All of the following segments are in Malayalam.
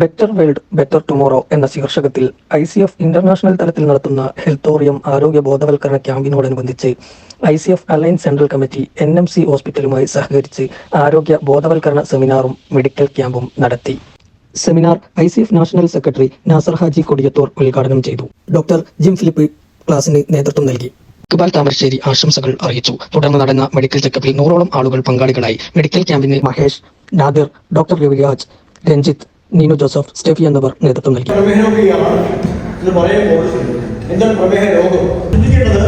ബെറ്റർ വേൾഡ് ബെറ്റർ ടുമോറോ എന്ന ശീർഷകത്തിൽ ഐ സി എഫ് ഇന്റർനാഷണൽ തലത്തിൽ നടത്തുന്ന ഹെൽത്തോറിയം ആരോഗ്യ ബോധവൽക്കരണ ക്യാമ്പിനോടനുബന്ധിച്ച് I C F alliance central committee N M C ഹോസ്പിറ്റലുമായി സഹകരിച്ച് ആരോഗ്യ ബോധവൽക്കരണ സെമിനാറും മെഡിക്കൽ ക്യാമ്പും നടത്തി. Seminar I C F national secretary Nasar Haji Kodiyathur ഉദ്ഘാടനം ചെയ്തു. ഡോക്ടർ ജിം ഫിലിപ്പ് ക്ലാസിന് നേതൃത്വം നൽകി. തുപാൽ താമരശ്ശേരി ആശംസകൾ അറിയിച്ചു. തുടർന്ന് നടന്ന മെഡിക്കൽ ചെക്കപ്പിൽ നൂറോളം ആളുകൾ പങ്കാളികളായി. മെഡിക്കൽ ക്യാമ്പിന് Mahesh Nadir doctor Raviraj Ranjith Neenu Joseph Steffi എന്നിവർ നേതൃത്വം നൽകി. പ്രമേഹ രോഗം? ചിന്തിക്കേണ്ടത്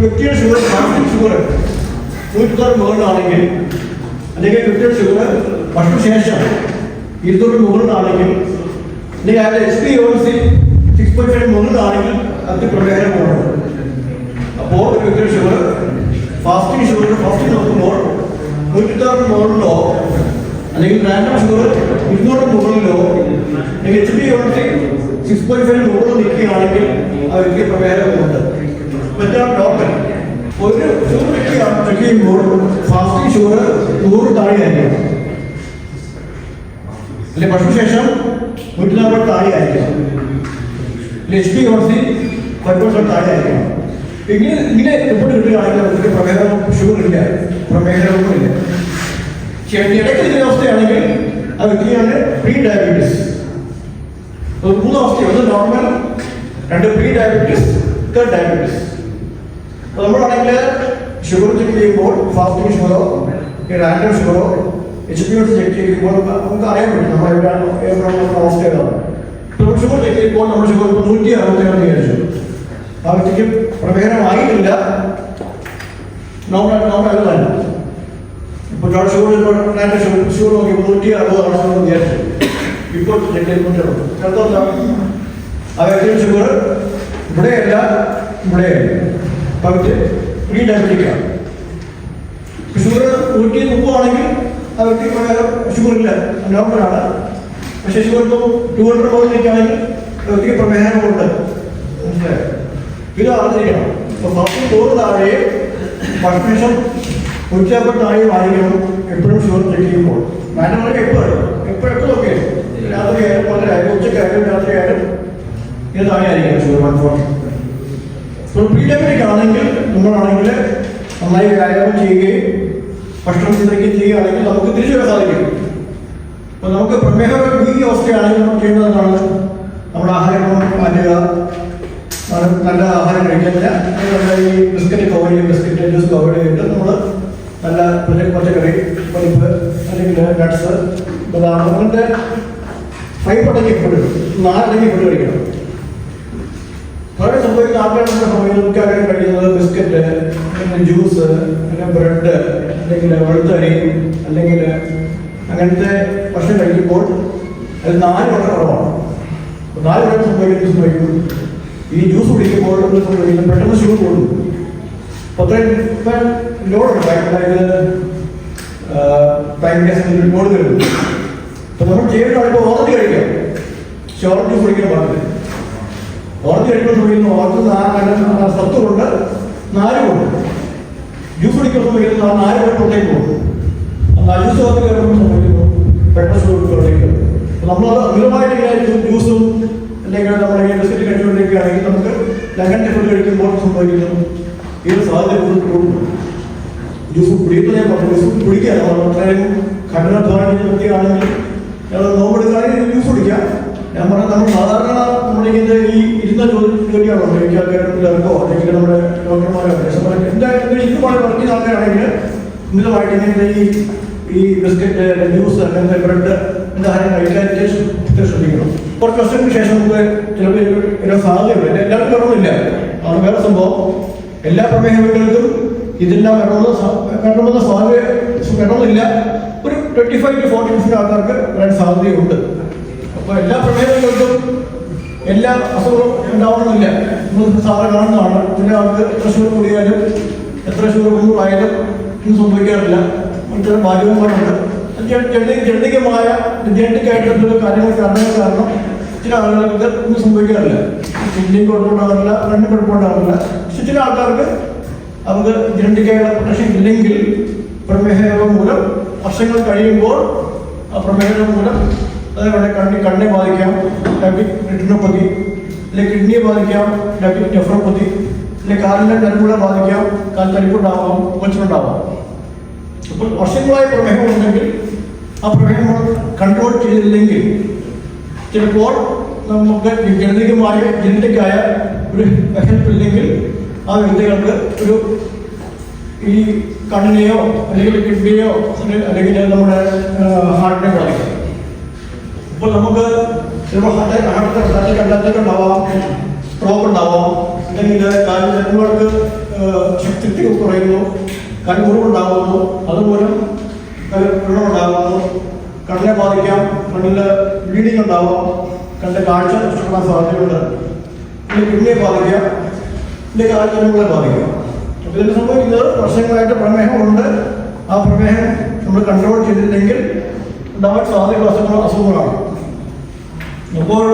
വ്യക്തിയുടെ ഷുഗർ ഫാസ്റ്റിംഗ് ഷുഗർ നൂറ്റിത്തൊറ് മുകളിലാണെങ്കിൽ അല്ലെങ്കിൽ വ്യക്തിയുടെ ഷുഗർ ഭക്ഷണശേഷം ഇരുന്നൂറ് മുകളിലാണെങ്കിൽ അല്ലെങ്കിൽ അതിന്റെ H B one C six point five പ്രമേഹ രോഗമാണ്. അപ്പോൾ ഒരു വ്യക്തിയുടെ ഷുഗർ ഫാസ്റ്റിംഗ് ഷുഗർ ഫാസ്റ്റിംഗ് നോക്കുമ്പോൾ നൂറ്റിത്തൊറ് മുകളിലോ അല്ലെങ്കിൽ റാൻഡം ഷുഗർ ഇരുന്നൂറ് മുകളിലോ അല്ലെങ്കിൽ H P unit six point five മുകളിൽ നിൽക്കുകയാണെങ്കിൽ ആ വ്യക്തി പ്രമേഹമുണ്ട് മറ്റാണ് ഡോക്ടർ ഒരു ഷുഗർ വ്യക്തി ചെക്ക് ചെയ്യുമ്പോൾ ഫാസ്റ്റിംഗ് ഷുഗർ നൂറ് താഴെയായിരിക്കും അല്ലെങ്കിൽ ഭക്ഷണശേഷം നൂറ്റി നാൽപ്പത് താഴെയായിരിക്കും H B unit five percent താഴെയായിരിക്കും ഇങ്ങനെ ഇങ്ങനെ റിപ്പോർട്ട് കിട്ടുകയാണെങ്കിൽ അവർക്ക് പ്രമേഹം ഷുഗർ ഇല്ല. പ്രമേഹ രോഗമില്ല ഇടയ്ക്ക് ഇതിന്റെ അവസ്ഥയാണെങ്കിൽ ആ വ്യക്തിയാണ് പ്രീ ഡയബറ്റീസ് മൂന്ന് അവസ്ഥയാണ് ഒന്ന് നോർമൽ രണ്ട് പ്രീ ഡയബറ്റീസ് തേർഡ് ഡയബറ്റീസ് നമ്മളാണെങ്കിൽ ഷുഗർ ചെക്ക് ചെയ്യുമ്പോൾ ഫാസ്റ്റിംഗ് ഷുഗറോ റാൻഡം ഷുഗറോ എച്ച് പി എസ് ചെക്ക് ചെയ്യുമ്പോൾ നമുക്ക് അറിയാൻ പറ്റും നമ്മൾ എവിടെയാണ് എവിടെയാണ് അവസ്ഥ നമ്മൾ ഷുഗർ ചെക്ക് ചെയ്യുമ്പോൾ നമ്മൾ ഷുഗർ ഇപ്പോൾ നൂറ്റി അറുപത്തേഴ് വിചാരിച്ചു. ആ വ്യക്തിക്ക് പ്രമേഹമായിട്ടില്ല normal normal അല്ലതല്ല doctor sugar random sugar sugar നോക്കിയപ്പോൾ നൂറ്റി അറുപതാണെന്ന് വിചാരിച്ചു ഇപ്പോൾ ചെയ്യുമ്പോൾ അടുത്തോട്ടാണ് ആ വ്യക്തിയുടെ ഷുഗർ ഇവിടെയല്ല ഇവിടെയല്ല പകുതി പ്രീ ഡയബറ്റിക്കാണ് ഷുഗർ നൂറ്റി മുപ്പതാണെങ്കിൽ ആ വ്യക്തി ഷുഗർ ഇല്ല. നോർമലാണ് പക്ഷേ ഷുഗർ ഇപ്പോൾ ടു ഹൺഡ്രഡ് മുകളിലേക്കാണെങ്കിൽ ആ വ്യക്തിക്ക് പ്രമേഹമുണ്ട്. മനസ്സിലായോ? ഇത് അറിഞ്ഞിരിക്കണം അപ്പോൾ ഫസ്റ്റ് ചോറ് താഴെ ഭക്ഷണം നൂറ്റിയാമ്പത് വായിക്കണം എപ്പോഴും ഷുഗർ ചെക്ക് ചെയ്യുമ്പോൾ മാറ്റം എപ്പോഴും എപ്പോഴും എപ്പോഴും ഒക്കെ രാത്രി ആയാലും പകലായാലും ഉച്ചക്കായാലും രാത്രി ആയാലും ആയിരിക്കണം ഷുഗർ ഫോർട്ടി ഇപ്പോൾ പ്രീഡമിക് ആണെങ്കിൽ നമ്മളാണെങ്കിൽ നന്നായി വ്യായാമം ചെയ്യുകയും ഭക്ഷണം നിയന്ത്രിക്കുകയും ചെയ്യുകയാണെങ്കിൽ നമുക്ക് തിരിച്ചു വരാൻ സാധിക്കും. അപ്പോൾ നമുക്ക് പ്രമേഹ ഈ അവസ്ഥയാണെങ്കിൽ നമ്മൾ ചെയ്യുന്നത് എന്താണ് നമ്മുടെ ആഹാരം മാറ്റുക. നല്ല ആഹാരം കഴിക്കുന്നില്ല നമ്മുടെ ഈ ബിസ്ക്കറ്റ് കവർ ചെയ്യും ബിസ്ക്കറ്റ് ജ്യൂസ് കവർ ചെയ്തിട്ട് നമ്മൾ നല്ല പച്ച- പച്ചക്കറി പരിപ്പ് അല്ലെങ്കിൽ നട്ട്സ് ബദാം അങ്ങനത്തെ ഫൈവ് അടങ്ങിയ ഫുഡ് നാലടങ്ങി ഫുഡ് കഴിക്കണം. വളരെ സംഭവിക്കുന്ന ആൾക്കാരുടെ നമുക്ക് അറിയാൻ കഴിക്കുന്നത് ബിസ്ക്കറ്റ് അല്ലെങ്കിൽ ജ്യൂസ് അല്ലെങ്കിൽ ബ്രെഡ് അല്ലെങ്കിൽ വെളുത്തരി അല്ലെങ്കിൽ അങ്ങനത്തെ ഭക്ഷണം കഴിക്കുമ്പോൾ അത് നാല് വളരെ കുറവാണ്. നാല് വളരെ സംഭവിക്കുന്നത് സംഭവിക്കും ഈ ജ്യൂസ് കുടിക്കുമ്പോൾ പെട്ടെന്ന് ഷുഗർ കൂടും. അപ്പോൾ അത്രയും ലോഡുണ്ട് അതായത് പാൻക്രിയാസ് ലോഡ് വരുന്നു അപ്പൊ നമ്മൾ ഇപ്പോൾ ഓറഞ്ച് കഴിക്കാം. പക്ഷെ ജ്യൂസ് കുടിക്കാൻ പാടില്ല ഓറഞ്ച് കഴിക്കുന്ന സമയത്ത് ഓറഞ്ച് സത്ത് സത്തുകൊണ്ട് നാല് കൊണ്ട്. ജ്യൂസ് കുടിക്കുന്ന സമയത്ത് ആ നാല് കൊണ്ട് പുറത്തേക്ക് പോകും ആ ജ്യൂസ് വന്ന് കയറുമ്പോൾ സംഭവിക്കുന്നു പെട്ടെന്ന് ഷുഗറിലേക്ക് നമ്മൾ അമിതമായിട്ട് ഇങ്ങനെ ജ്യൂസും അല്ലെങ്കിൽ നമ്മുടെ ബിസ്ക്കറ്റ് കഴിച്ചുകൊണ്ടിരിക്കുകയാണെങ്കിൽ നമുക്ക് ലഹന്റെ ഫുഡ് കഴിക്കുമ്പോൾ സംഭവിക്കുന്നു ഈ ഒരു കൂടുതൽ കുടിക്കുന്നത് ഞാൻ പറഞ്ഞു. കുടിക്കുക നമ്മൾ അത്രയും കഠിനാധ്വാനം ചെയ്യുന്ന വ്യക്തിയാണെങ്കിൽ ഞങ്ങൾ നോമ്പെടുക്കാതെ ജ്യൂസ് കുടിക്കാം ഞാൻ പറഞ്ഞ നമ്മൾ സാധാരണ നമ്മളിങ്ങനെ ഈ ഇരുന്ന ജോലി ജോലിയാണോ? എനിക്ക് ആൾക്കാർക്കോ അല്ലെങ്കിൽ നമ്മുടെ ഡോക്ടർമാരോ നേഴ്സുമാരോ എന്താ ഇതുമായി വർക്ക് ചെയ്ത ആൾക്കാരാണെങ്കിൽ ഇന്നലമായിട്ട് ഇങ്ങനത്തെ ഈ ഈ ബിസ്ക്കറ്റ് ജ്യൂസ് അങ്ങനത്തെ ബ്രെഡ് എന്താ കഴിക്കാൻ ശ്രദ്ധിക്കണം. കുറച്ച് വർഷങ്ങൾക്ക് ശേഷം നമുക്ക് ചിലപ്പോൾ സാധ്യതയുണ്ട്. എല്ലാവർക്കും കുറവില്ല ആണ് വേറെ സംഭവം. എല്ലാ പ്രമേഹ രോഗികൾക്കും പെട്രോൾ വരണമെന്ന സാധ്യത പെട്രോളില്ല ഒരു twenty five to forty percent ആൾക്കാർക്ക് വരാൻ സാധ്യതയുണ്ട്. അപ്പോൾ എല്ലാ പ്രമേയങ്ങൾക്കും എല്ലാ അസുഖവും ഉണ്ടാവണമെന്നില്ല. നമ്മൾ സാറ് കാണുന്നതാണ്. ചില ആൾക്ക് എത്ര ഷുഗർ കൂടിയാലും എത്ര ഷുഗർ മുന്നൂറായാലും ഒന്നും സംഭവിക്കാറില്ല. ചില ബാല്യവുമാരുണ്ട് ജനിതകമായ ജനറ്റിക്കായിട്ടുള്ള കാര്യങ്ങൾ കാരണങ്ങൾ കാരണം ചില ആളുകൾക്ക് ഒന്നും സംഭവിക്കാറില്ല. ഇന്ത്യൻ കുഴപ്പമുണ്ടാകാറില്ല രണ്ടും കുഴപ്പമുണ്ടാകാറില്ല. പക്ഷെ ചില ആൾക്കാർക്ക് അവർക്ക് ജനറ്റിക്കായുള്ള പ്രൊട്ടക്ഷൻ ഇല്ലെങ്കിൽ പ്രമേഹ രോഗം മൂലം വർഷങ്ങൾ കഴിയുമ്പോൾ ആ പ്രമേഹ രോഗം മൂലം അതേപോലെ കണ്ണി കണ്ണെ ബാധിക്കാം. ഡയബറ്റിക് റെറ്റിനോപ്പതി അല്ലെങ്കിൽ കിഡ്നിയെ ബാധിക്കാം. ഡയബറ്റിക് നെഫ്രോപ്പതി അല്ലെങ്കിൽ കാലിന്റെ നരമ്പുകളെ ബാധിക്കാം. കാൽ തരിപ്പുണ്ടാവാം കൊച്ചിലുണ്ടാവാം അപ്പോൾ വർഷങ്ങളായ പ്രമേഹം ഉണ്ടെങ്കിൽ ആ പ്രമേഹം കൺട്രോൾ ചെയ്തില്ലെങ്കിൽ ചിലപ്പോൾ നമുക്ക് ജനിതകമായ ജനറ്റിക്കായ ഒരു ഹെൽപ്പ് ഇല്ലെങ്കിൽ ആ വ്യക്തികൾക്ക് ഒരു ഈ കണ്ണിനെയോ അല്ലെങ്കിൽ കിഡ്നിയോ അല്ലെങ്കിൽ നമ്മുടെ ഹാർട്ടിനെ ബാധിക്കും. അപ്പോൾ നമുക്ക് ചിലപ്പോൾ ഹാർട്ട് ഹാർട്ട് ഹാർട്ട് കണ്ടാത്തൊക്കെ ഉണ്ടാവാം സ്ട്രോക്ക് ഉണ്ടാവാം. അല്ലെങ്കിൽ കാലിൽ ജനങ്ങൾക്ക് ശക്തി കുറയുന്നു കാൽ മുറിവുണ്ടാകുന്നു അതുമൂലം വെള്ളം കണ്ണിനെ ബാധിക്കാം കണ്ണിൽ ബ്ലീഡിങ് ഉണ്ടാവാം കണ്ണിന്റെ കാഴ്ച നഷ്ടപ്പെടാൻ സാധ്യതയുണ്ട്. കിഡ്നിയെ ബാധിക്കാം. അല്ലെങ്കിൽ കാൽജനങ്ങളെ ബാധിക്കും. അപ്പോൾ ഇതിന് സംഭവിക്കുന്നത് വർഷങ്ങളായിട്ട് പ്രമേഹമുണ്ട്. ആ പ്രമേഹം നമ്മൾ കൺട്രോൾ ചെയ്തില്ലെങ്കിൽ ഉണ്ടാവാൻ സാധ്യതയുള്ള അസുഖങ്ങൾ അസുഖങ്ങളാണ്. അപ്പോൾ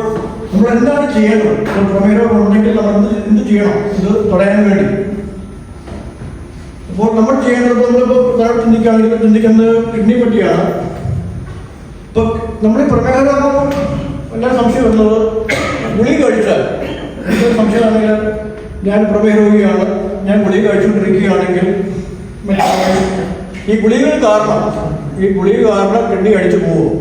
നമ്മൾ എന്താണ് ചെയ്യേണ്ടത്? പ്രമേഹം ഉണ്ടെങ്കിൽ നമ്മൾ എന്ത് ചെയ്യണം? ഇത് തടയാൻ വേണ്ടി. അപ്പോൾ നമ്മൾ ചെയ്യേണ്ടത് നമ്മളിപ്പോൾ പ്രധാനം ചിന്തിക്കുകയാണെങ്കിൽ ചിന്തിക്കുന്നത് കിഡ്നി പറ്റിയാണ്. ഇപ്പൊ നമ്മൾ ഈ പ്രമേഹരോഗം എല്ലാ സംശയം വരുന്നത് ഗുളി കഴിച്ചാൽ. സംശയമാണെങ്കിൽ ഞാൻ പ്രമേഹ രോഗിയാണ് ഞാൻ ഗുളിക കഴിച്ചുകൊണ്ടിരിക്കുകയാണെങ്കിൽ ഈ ഗുളികൾ കാരണം ഈ ഗുളിക കാരണം കിഡ്നി കഴിച്ചു പോകും.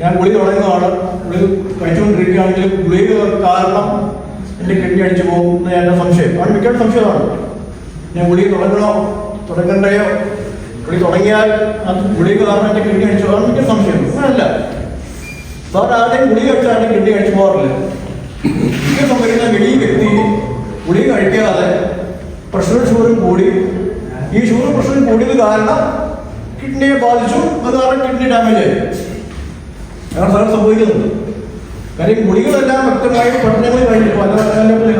ഞാൻ ഗുളിക തുടങ്ങുകയാണ് ഗുളിക കഴിച്ചുകൊണ്ടിരിക്കുകയാണെങ്കിൽ ഗുളിക കാരണം എന്റെ കിഡ്നി അടിച്ചു പോകും എന്ന് എന്റെ സംശയം. ആണ് മിക്ക സംശയമാണ്. ഞാൻ ഗുളിക തുടങ്ങണോ? തുടങ്ങണ്ടയോ? ഗുളി തുടങ്ങിയാൽ അത് ഗുളിക കാരണം എന്റെ കിഡ്നി അടിച്ചു പോകാൻ മിക്ക സംശയം അല്ല സാർ ആരുടെയും ഗുളിക കഴിച്ചാൽ കിഡ്നി അടിച്ചു പോകാറില്ല. മിക്ക വലിയ വ്യക്തി ഗുളിക കഴിക്കാതെ പ്രഷറും ഷുഗറും കൂടി. ഈ ഷുഗറും പ്രഷറും കൂടിയത് കാരണം കിഡ്നിയെ ബാധിച്ചു. അത് കാരണം കിഡ്നി ഡാമേജ് ആയി. അങ്ങനെ സ്ഥലം സംഭവിക്കുന്നത് കാര്യം ഗുളികളെല്ലാം വ്യക്തമായ പഠനങ്ങൾ കഴിഞ്ഞു പല പഠനങ്ങളിൽ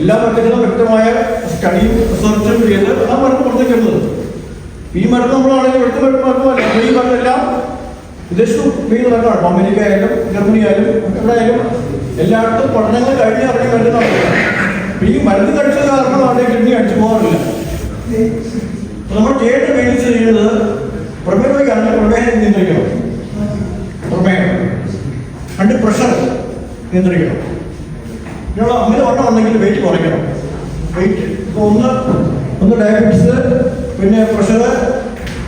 എല്ലാ പഠനങ്ങളും വ്യക്തമായ സ്റ്റഡിയും റിസർച്ചും ചെയ്ത് ആ മരുന്ന് പുറത്തേക്ക് വരുന്നത് ഈ മരുന്ന് നമ്മളാണെങ്കിൽ വ്യക്തി മരുന്നല്ല. ഈ മരുന്നെല്ലാം വിദേശത്ത് മീൻ മരുന്നാണ് അമേരിക്ക ആയാലും ജർമ്മനി ആയാലും എവിടെ ആയാലും എല്ലായിടത്തും പഠനങ്ങൾ കഴിഞ്ഞ് അറിയാൻ മരുന്നാണ് ഈ മരുന്ന് കഴിച്ചത് കാരണം അവിടെ കിഡ്നി അടിച്ചു പോകാറില്ല. നമ്മൾ കേട്ട് മേടിച്ച് ചെയ്യുന്നത് പ്രമേഹമാണെങ്കിൽ പ്രമേഹം നിയന്ത്രിക്കണം. പ്രമേഹം. രണ്ട് പ്രഷർ നിയന്ത്രിക്കണം. ഇങ്ങനെയുള്ള അമിതവണ്ണം ഉണ്ടെങ്കിൽ വെയിറ്റ് കുറയ്ക്കണം. വെയിറ്റ് ഇപ്പോൾ ഒന്ന് ഒന്ന് ഡയബറ്റീസ് പിന്നെ പ്രഷർ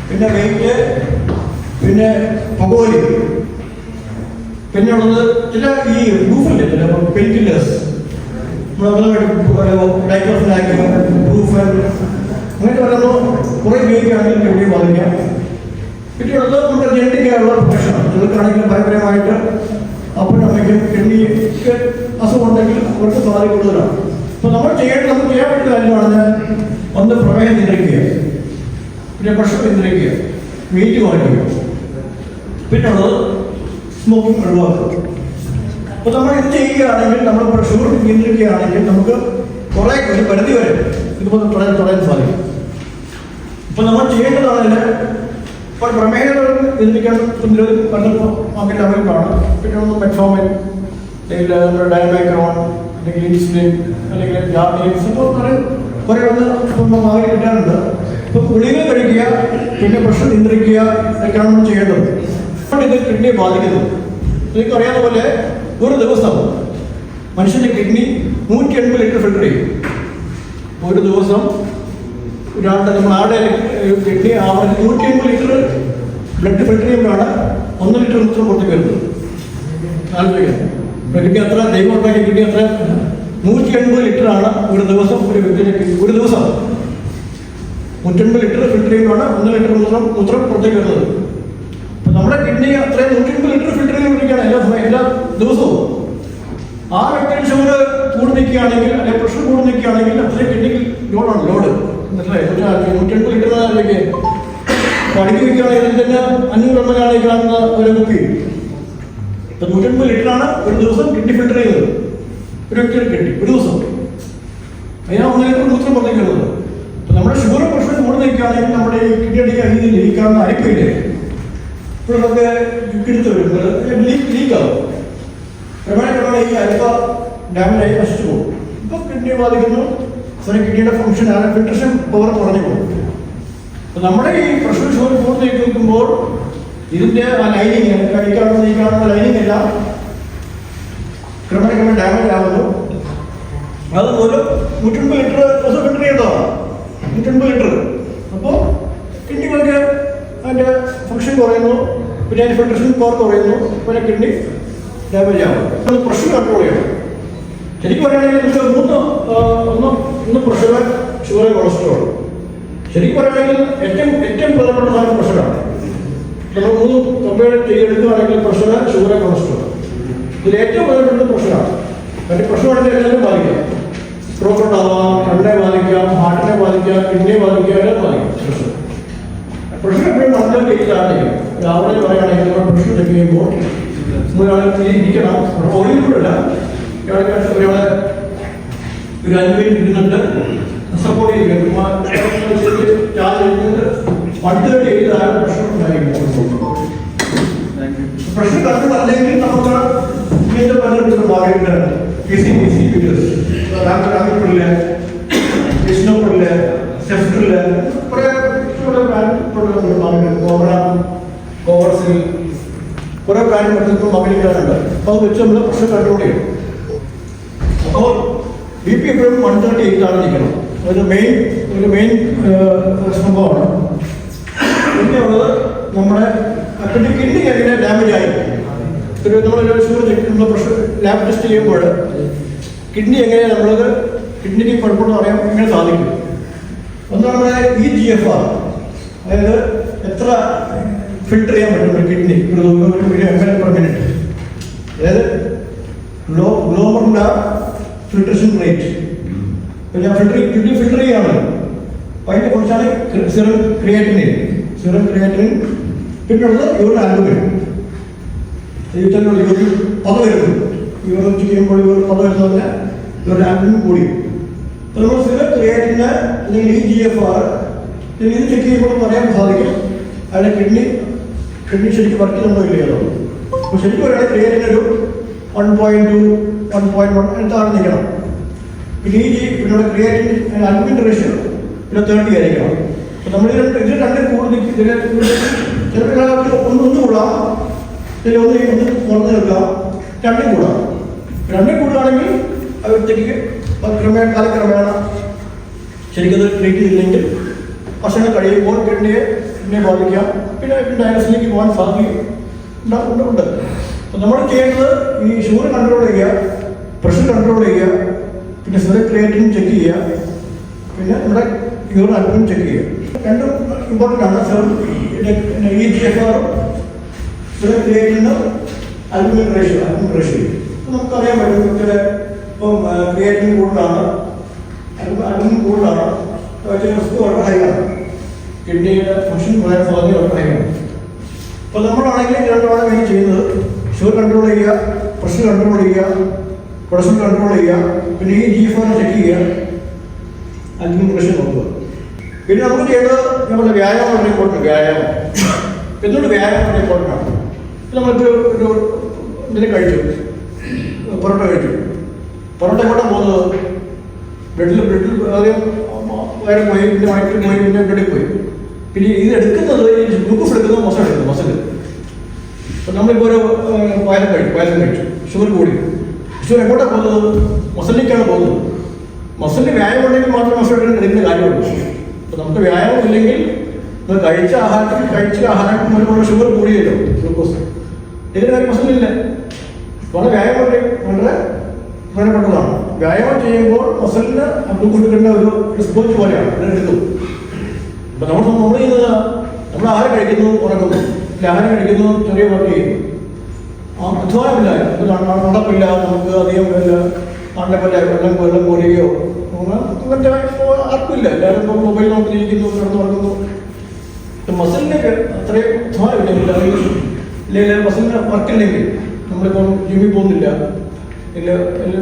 പിന്നെ വെയിറ്റ് പിന്നെ പകോലി. പിന്നെ ഉള്ളത് ചില ഈ ഗ്രൂപ്പില്ലേ പെയിൻ കില്ലേഴ്സ് ഡൈക്ലോഫിനാക്കും ഗ്രൂഫൻ അങ്ങനത്തെ വരുമ്പോൾ കുറേ ഉപയോഗിക്കുകയാണെങ്കിൽ എവിടെയും ബാധിക്കാം പിന്നെ ഉള്ളത് നമ്മുടെ ജനറ്റിക്കായുള്ള പ്രശ്നം ചിലർക്കാണെങ്കിൽ പാരമ്പര്യമായിട്ട് അപ്പനും അമ്മയ്ക്കും കിഡ്നിക്ക് അസുഖം ഉണ്ടെങ്കിൽ അവർക്ക് സാധ്യത കൂടുതലാണ്. അപ്പോൾ നമ്മൾ ചെയ്യേണ്ടത് നമുക്ക് ചെയ്യാൻ പറ്റുന്ന കാര്യമാണ് ഒന്ന് പ്രമേഹം നിയന്ത്രിക്കുക. പിന്നെ പ്രഷർ നിയന്ത്രിക്കുക. വെയിറ്റ് കുറയ്ക്കുക പിന്നെ ഉള്ളത് സ്മോക്കിംഗ് ഒഴിവാക്കുക. അപ്പോൾ നമ്മൾ ഇത് ചെയ്യുകയാണെങ്കിൽ നമ്മൾ പ്രഷർ നിയന്ത്രിക്കുകയാണെങ്കിൽ നമുക്ക് കുറേ ഒരു പരിധി വരെ ഇതുപോലെ തുടരാൻ തുടരാൻ സാധിക്കും. ഇപ്പൊ നമ്മൾ ചെയ്യേണ്ടതാണെങ്കിൽ ഇപ്പോൾ പ്രമേഹങ്ങൾ നിയന്ത്രിക്കാൻ നിരവധി പലപ്പോൾ മാർക്കറ്റ് അവൈലബിളാണ് പിന്നെ ഒന്ന് മെട്രോമിൻ അല്ലെങ്കിൽ ഡയമൈക്രോൺ അല്ലെങ്കിൽ ഇൻസുലിൻ അല്ലെങ്കിൽ ജാർഡിയൻസ് ഇപ്പോൾ കുറേ കുറേ ഒന്ന് ഇപ്പം വാങ്ങി കിട്ടാറുണ്ട്. ഇപ്പം ഗുളികൾ കഴിക്കുക പിന്നെ പ്രഷർ നിയന്ത്രിക്കുക ഇതൊക്കെയാണ് നമ്മൾ ചെയ്യേണ്ടത്. അപ്പോൾ ഇത് കിഡ്നിയെ ബാധിക്കുന്നത് നിങ്ങൾക്ക് അറിയാവുന്ന പോലെ ഒരു ദിവസം മനുഷ്യന്റെ കിഡ്നി നൂറ്റി എൺപത് ലിറ്റർ ഫിൽട്ടർ ചെയ്യും. ഒരു ദിവസം ഒരാളുടെ നമ്മൾ ആടെ കിഡ്നി ആവറേജ് നൂറ്റി എൺപത് ലിറ്റർ ബ്ലഡ് ഫിൽട്ടർ ചെയ്യുമ്പോഴാണ് ഒന്ന് ലിറ്റർ മൂത്രം പുറത്തേക്ക് വരുന്നത്. കിഡ്നി അത്ര ദൈവം കിഡ്നി അത്ര നൂറ്റി എൺപത് ആണ് ഒരു ദിവസം ഒരു വ്യക്തിയുടെ ഒരു ദിവസം നൂറ്റൻപത് ലിറ്റർ ഫിൽട്ടർ ചെയ്യുമ്പോഴാണ് ഒന്ന് ലിറ്റർ മൂത്രം മൂത്രം പുറത്തേക്ക് വരുന്നത്. നമ്മുടെ കിഡ്നി അത്രയും നൂറ്റൻപത് ലിറ്റർ ഫിൽറ്റർ ചെയ്ത് കുടിക്കുകയാണ് എല്ലാ സമയം എല്ലാ ദിവസവും. ആ വ്യക്തിയുടെ ഷുഗർ കൂടി നിൽക്കുകയാണെങ്കിൽ അല്ലെങ്കിൽ പ്രഷർ കൂടി നിൽക്കുകയാണെങ്കിൽ അത്രയും കിഡ്നിക്ക് ലോഡാണ് ലോഡ് മനസ്സിലായി നൂറ്റെൺപത് ലിറ്റർ അതിലേക്ക് അടുക്കി വയ്ക്കുകയാണെങ്കിൽ തന്നെ അഞ്ഞൂറ് എം എൽ കാണുന്ന ഒരു കുപ്പി. ഇപ്പൊ നൂറ്റെൺപത് ലിറ്ററാണ് ഒരു ദിവസം കിഡ്നി ഫിൽറ്റർ ചെയ്യുന്നത്. ഒരു വ്യക്തിയുടെ കിഡ്നി ഒരു ദിവസം. അതിനാ ഒന്ന് ലിറ്റർ മൂത്രം അപ്പൊ നമ്മുടെ ഷുഗർ പ്രഷർ കൂടി നിൽക്കുകയാണെങ്കിൽ നമ്മുടെ ഈ കിഡ്നി അടിക്കാൻ ഈ കാണുന്ന അരിപ്പില്ലേ ഇപ്പോൾ നമുക്ക് എടുത്ത് വരുന്നത് ലീക്ക് ലീക്കാവും ക്രമേണ ക്രമേണ ഈ അരിപ്പ ഡാമേജായി നശിച്ചു പോകും. ഇപ്പൊ കിഡ്നി ബാധിക്കുന്നു. സോറി കിഡ്നിയുടെ ഫംഗ്ഷൻ ആണ്. ഫിൽട്രേഷൻ പവർ കുറഞ്ഞു പോകും. അപ്പൊ നമ്മുടെ ഈ പ്രഷർ ഷുഗർ പൂർത്തിയാക്കി നിൽക്കുമ്പോൾ ഇതിന്റെ ആ ലൈനിങ് കഴിക്കാനുള്ള ഈ ലൈനിങ് എല്ലാം ക്രമേണ ഡാമേജ് ആകുന്നു. അത് മൂലം നൂറ്റൻപത് ലിറ്റർ ദിവസം ഫിൽറ്റർ ചെയ്തതാണ് നൂറ്റൻപത് ലിറ്റർ. അപ്പോൾ കിഡ്നികൾക്ക് അതിന്റെ ഫങ്ഷൻ കുറയുന്നു. പിന്നെ അതിന് ഫിൽട്രേഷൻ പവർ കുറയുന്നു. പിന്നെ കിഡ്നി ഡാമേജ് ആവും. അത് പ്രഷർ കൺട്രോൾ ചെയ്യണം ശരിക്കും പറയുകയാണെങ്കിൽ പക്ഷേ മൂന്ന് ഒന്ന് ഒന്ന് പ്രഷർ ഷുഗർ കൊളസ്ട്രോൾ ശരിക്കും പറയുകയാണെങ്കിൽ ഏറ്റവും ഏറ്റവും പ്രധാനപ്പെട്ട സാധനം പ്രഷറാണ് നമ്മൾ മൂന്ന് കമ്പയർ ചെയ്യെടുക്കുകയാണെങ്കിൽ പ്രഷർ ഷുഗർ കൊളസ്ട്രോൾ ഇതിൽ ഏറ്റവും പ്രധാനപ്പെട്ടത് പ്രഷറാണ് കാരണം പ്രഷർ ആണെങ്കിൽ എല്ലാവരും ബാധിക്കാം. സ്ട്രോക്ക് ഉണ്ടാവാം കണ്ണിനെ ബാധിക്കാം ഹാർട്ടിനെ ബാധിക്കാം കിഡ്നിയെ ബാധിക്കാം എല്ലാം ബാധിക്കാം. പ്രഷർ പ്രഷർ എപ്പോഴും നമ്മൾ ചെയ്താണ് രാവിലെ പറയുകയാണെങ്കിൽ നമ്മൾ ചെക്ക് ചെയ്യുമ്പോൾ ഒരാൾ ഇരിക്കണം ഓടിയിട്ടില്ല ഒരാളെ ഒരു അഞ്ച് മിനിറ്റ് ഇരുന്നിട്ട് സപ്പോർട്ട് ചെയ്യുക പണ്ട് ചെയ്താൽ പ്രശ്നം ഉണ്ടായിരിക്കും പ്രശ്നം കണ്ടത് അല്ലെങ്കിൽ നമുക്ക് ഇങ്ങനത്തെ പലരും മാറിയിട്ട് പി സി പി സി രാമപുരിൽ വിഷ്ണുപുരിൽ സെഫ്റ്റില്ല കുറെ കോവളം കോവർസിൽ കുറേ ബ്രാൻഡ് മറ്റൊന്നും അമേരിക്കാനുണ്ട് അപ്പോൾ അത് വെച്ച് നമ്മൾ പ്രശ്നം കൺട്രോൾ ചെയ്യും അപ്പോൾ ബി പി എപ്പോഴും വൺ തേർട്ടി എയ്റ്റ് ആണ് നിൽക്കണം മെയിൻ ഒരു മെയിൻ സംഭവമാണ്. പിന്നെയുള്ളത് നമ്മുടെ പിന്നെ കിഡ്നി എങ്ങനെ ഡാമേജ് ആയി. ഒരു നമ്മളൊരു ഷുഗർ നമ്മൾ പ്രഷർ ലാബ് ടെസ്റ്റ് ചെയ്യുമ്പോൾ കിഡ്നി എങ്ങനെ നമ്മളത് കിഡ്നിക്ക് കുഴപ്പമെന്ന് പറയാൻ എങ്ങനെ സാധിക്കും. ഒന്നാണ് ഇ ജി എഫ് ആർ അതായത് എത്ര ഫിൽട്ടർ ചെയ്യാൻ പറ്റും ഒരു കിഡ്നി ഒരു ഒരു എം എൽ പെർ മിനിറ്റ് അതായത് ഫിൽട്രേഷൻ റേറ്റ് ഇപ്പം ഞാൻ ഫിൽട്ടർ കിഡ്നി ഫിൽട്ടർ ചെയ്യാണ്. അപ്പം അതിനെ കുറിച്ചാണ് സിറം ക്രിയേറ്റിനിൻ സിറം ക്രിയേറ്റിനിൻ പിന്നുള്ളത് യൂറിൻ ആൽബുമിൻ ഇതിനുള്ള യൂറിൻ വരുന്നു. യൂറിൻ ചെയ്യുമ്പോൾ യൂറിൻ പത വരുന്നതിന് യൂറിൻ ആൽബുമിൻ കൂടി. അപ്പോൾ നമ്മൾ സിറം ക്രിയേറ്റിന് അല്ലെങ്കിൽ ഈ ജി എഫ് ആർ ഇത് ചെക്ക് ചെയ്യുമ്പോൾ പറയാൻ സാധിക്കും. അതിന്റെ കിഡ്നി കിഡ്നി ശരിക്കും വർക്ക് ചെയ്യുന്നുണ്ടോ ഇല്ലയോ അപ്പോൾ ശരിക്കും ഒരാളെ ക്ലിയറിന് ഒരു one point two one point one എന്താണ് നിൽക്കണം. പിന്നെ ഈ പിന്നെ ക്രിയേറ്റിൻ അൽമിൻ റേഷ്യോ പിന്നെ തേർട്ടി ആയിരിക്കണം. അപ്പോൾ നമ്മൾ ഇത് ഇത് രണ്ടും കൂടുതൽ ഇതിൽ ചിലപ്പോൾ ഒന്ന് ഒന്ന് കൂടാം. ഇതിൽ ഒന്ന് ഒന്ന് കുറഞ്ഞ് നിൽക്കാം. രണ്ടും കൂടാം. രണ്ടും കൂടുകയാണെങ്കിൽ ആ വ്യക്തിക്ക് ക്രമേണ കാലക്രമേണ ശരിക്കും അത് ട്രീറ്റ് ചെയ്തില്ലെങ്കിൽ ഭക്ഷണം കഴിയുമ്പോൾ കിഡ്നിയെ കിഡ്നിയെ ബാധിക്കാം പിന്നെ ഡയലസിലേക്ക് പോകാൻ സാധ്യത ഉണ്ട്- ഉണ്ട് അപ്പം നമ്മൾ ചെയ്യേണ്ടത് ഈ ഷുഗർ കൺട്രോൾ ചെയ്യുക പ്രഷർ കൺട്രോൾ ചെയ്യുക പിന്നെ സിറം ക്രിയേറ്റിൻ ചെക്ക് ചെയ്യുക പിന്നെ നമ്മുടെ യൂറിൻ അൽബും ചെക്ക് ചെയ്യുക. രണ്ടും ഇമ്പോർട്ടന്റ് ആണ്. സിറം ഇ ജി എഫ് ആറും സിറം ക്രിയേറ്റിനും അൽബുമിൻ റേഷ്യോ അൽബുമിൻ റേഷ്യോ നമുക്കറിയാൻ പറ്റും ഇത്ര ഇപ്പം ക്രിയേറ്റിൻ കൂടുതലാണ് അൽബുമിൻ കൂടുതലാണ്. റിസ്ക് വളരെ ഹൈ ആണ്. കിഡ്നിയുടെ ഫംഗ്ഷൻ വളരെ സാധ്യത വളരെ അപ്പൊ നമ്മളാണെങ്കിൽ രണ്ടാണ് മെയിൻ ചെയ്യുന്നത് ഷുഗർ കൺട്രോൾ ചെയ്യുക പ്രഷർ കൺട്രോൾ ചെയ്യുക കൊളസ്ട്രോൾ കൺട്രോൾ ചെയ്യുക പിന്നെ ഈ ജി ഫോർ ചെക്ക് ചെയ്യുക പ്രഷർ നോക്കുക. പിന്നെ നമുക്ക് ചെയ്യേണ്ടത് നമ്മുടെ വ്യായാമം വളരെ ഇമ്പോർട്ടന്റ് വ്യായാമം. എന്തുകൊണ്ട് വ്യായാമം വളരെ ഇമ്പോർട്ടന്റ് ആണ്? നമ്മളിപ്പോൾ ഒരു ഇതിനെ കഴിച്ചു. പൊറോട്ട കഴിച്ചു. പൊറോട്ട എങ്ങോട്ടാണ് പോകുന്നത്? ബ്ലഡിൽ ബ്ലഡിൽ ആദ്യം വയറ് പോയി പിന്നെ വയറ്റിൽ പോയി പിന്നെ ബ്ലഡിൽ പോയി. പിന്നെ ഇത് എടുക്കുന്നത് ഗ്ലൂക്കോസ് എടുക്കുന്നത് മസിൽ എടുക്കുന്നത് മസിൽ ഇപ്പം നമ്മളിപ്പോൾ ഒരു വയലം കഴിച്ചു വയലം കഴിച്ചു. ഷുഗർ കൂടി. ഷുഗർ എങ്ങോട്ടാണ് പോകുന്നത്? മസിലിലേക്കാണ് പോകുന്നത്. മസിലിന് വ്യായാമം ഉണ്ടെങ്കിൽ മാത്രം മസിൽ എടുക്കുന്ന കാര്യമുള്ളൂ. അപ്പോൾ നമുക്ക് വ്യായാമം ഇല്ലെങ്കിൽ നമ്മൾ കഴിച്ച ആഹാരത്തിൽ കഴിച്ച ആഹാരം മൂലമുള്ള ഷുഗർ കൂടിയല്ലോ ഗ്ലൂക്കോസ് ഇതിന് കാര്യം മസിലില്ല വളരെ വ്യായാമം വളരെ പ്രധാനപ്പെട്ടതാണ്. വ്യായാമം ചെയ്യുമ്പോൾ മസിലിന് ഗ്ലൂക്കോസ് കിട്ടുന്ന ഒരു സ്പോഞ്ച് പോലെയാണ് എടുക്കും. അപ്പൊ നമ്മൾ നമ്മൾ ചെയ്യുന്നത് നമ്മൾ ആഹാരം കഴിക്കുന്നു ഉറങ്ങുന്നു ഇല്ല. കഴിക്കുന്നു ചെറിയ വർക്ക് ചെയ്യുന്നു. അധ്വാനമില്ല നടപ്പില്ല നമുക്ക് അധികം നാട്ടിലെ പോലെ വെള്ളം വെള്ളം കോരുകയോ മറ്റേ ആർക്കുമില്ല. എല്ലാവരും ഇപ്പം മൊബൈൽ നോക്കിയിരിക്കുന്നു കിടന്ന് ഉറങ്ങുന്നു. മസിലിന് അത്രയും അധ്വാനമില്ല അല്ലെങ്കിൽ മസിലിന് വർക്കില്ലെങ്കിൽ നമ്മളിപ്പം ജിമ്മിൽ പോകുന്നില്ല. ഇല്ല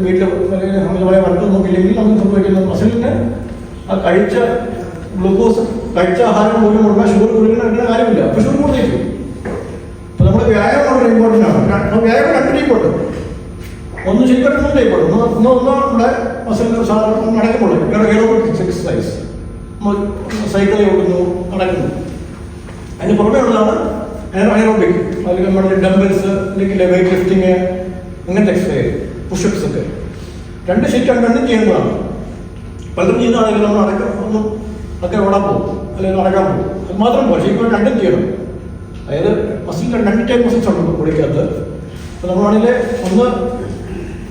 വീട്ടിൽ അല്ലെങ്കിൽ അമിതമായ വർക്ക് നോക്കിയില്ലെങ്കിൽ നമുക്ക് സംഭവിക്കുന്ന മസിലിന് ആ കഴിച്ച ഗ്ലൂക്കോസ് കഴിച്ച ആഹാരം പോലും കൊടുക്കാൻ ഷുഗർ കൊടുക്കുന്ന കാര്യമില്ല അപ്പൊ ഷുഗർ കൂടുതലേക്ക് അപ്പൊ നമ്മൾ വ്യായാമം വളരെ ഇമ്പോർട്ടന്റ് ആണ്. വ്യായാമം രണ്ട് ടൈപ്പുണ്ട് ഒന്ന് ശരിക്കും മൂന്ന് ടൈപ്പുണ്ട് ഒന്ന് ഒന്ന് ഒന്ന് നമ്മുടെ മസിൽ നടക്കുമ്പോൾ എയറോബിക് എക്സസൈസ് സൈക്കിളിൽ ഓടുന്നു നടക്കുന്നു. അതിന് പുറമേ ഉള്ളതാണ് അയറോബിക് അല്ലെങ്കിൽ നമ്മുടെ ഡംബൽസ് അല്ലെങ്കിൽ വെയിറ്റ് ലിഫ്റ്റിങ് അങ്ങനത്തെ എക്സസൈസ് പുഷപ്സ് ഒക്കെ. രണ്ട് ഷീറ്റ് രണ്ടും ചെയ്യുന്നതാണ്. പലരും ചെയ്യുന്നതാണെങ്കിൽ നമ്മൾ അടക്കം ഒന്നും ഒക്കെ ഓടാൻ പോകും. അല്ലെങ്കിൽ നടക്കാൻ പോകും. അത് മാത്രം ശരിക്കും രണ്ടും ചെയ്യണം. അതായത് മസിൽ രണ്ട് ടൈപ്പ് മസിൽസ് ഉണ്ട് പൊടിക്കകത്ത്. അപ്പോൾ നമ്മളാണെങ്കിൽ ഒന്ന്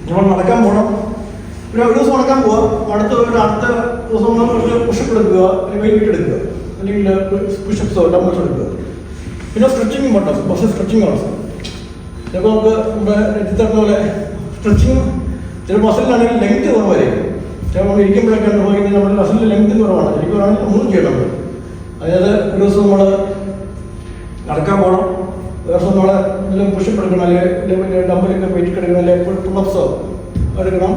നമ്മൾ നടക്കാൻ പോകണം ഒരു ഒരു ദിവസം നടക്കാൻ പോവാം. അടുത്ത ഒരു അടുത്ത ദിവസം ഒരു പുഷപ്പ് എടുക്കുക. അല്ലെങ്കിൽ വെയിറ്റ് എടുക്കുക. അല്ലെങ്കിൽ പുഷപ്സോ ഡംബൽസോ എടുക്കുക. പിന്നെ സ്ട്രെച്ചിങ് ഉണ്ട്. മസിൽ സ്ട്രെച്ചിങ് ആണ്. ചിലപ്പോൾ നമുക്ക് നമ്മുടെ രജിത്ത് പറഞ്ഞ പോലെ സ്ട്രെച്ചിങ് ചില മസിലിനാണെങ്കിൽ ലെങ്ത് കുറവായിരിക്കും. നമ്മൾ ഇരിക്കുമ്പോഴൊക്കെ അനുഭവിക്കുന്നത് നമ്മുടെ മസിലിന്റെ ലെങ്ത് കുറവാണ്. ഇരിക്കുവാണെങ്കിൽ മൂന്ന് ചെയ്യണം നമ്മൾ. അതായത് ഒരു ദിവസം നമ്മൾ നടക്കാൻ പോകണം ഒരു ദിവസം നമ്മൾ എന്തെങ്കിലും പുഷപ്പ് എടുക്കണം. അല്ലെങ്കിൽ ഡമ്പലൊക്കെ വെയിറ്റ് എടുക്കണം. അല്ലെങ്കിൽ പുള്ളപ്സോ എടുക്കണം.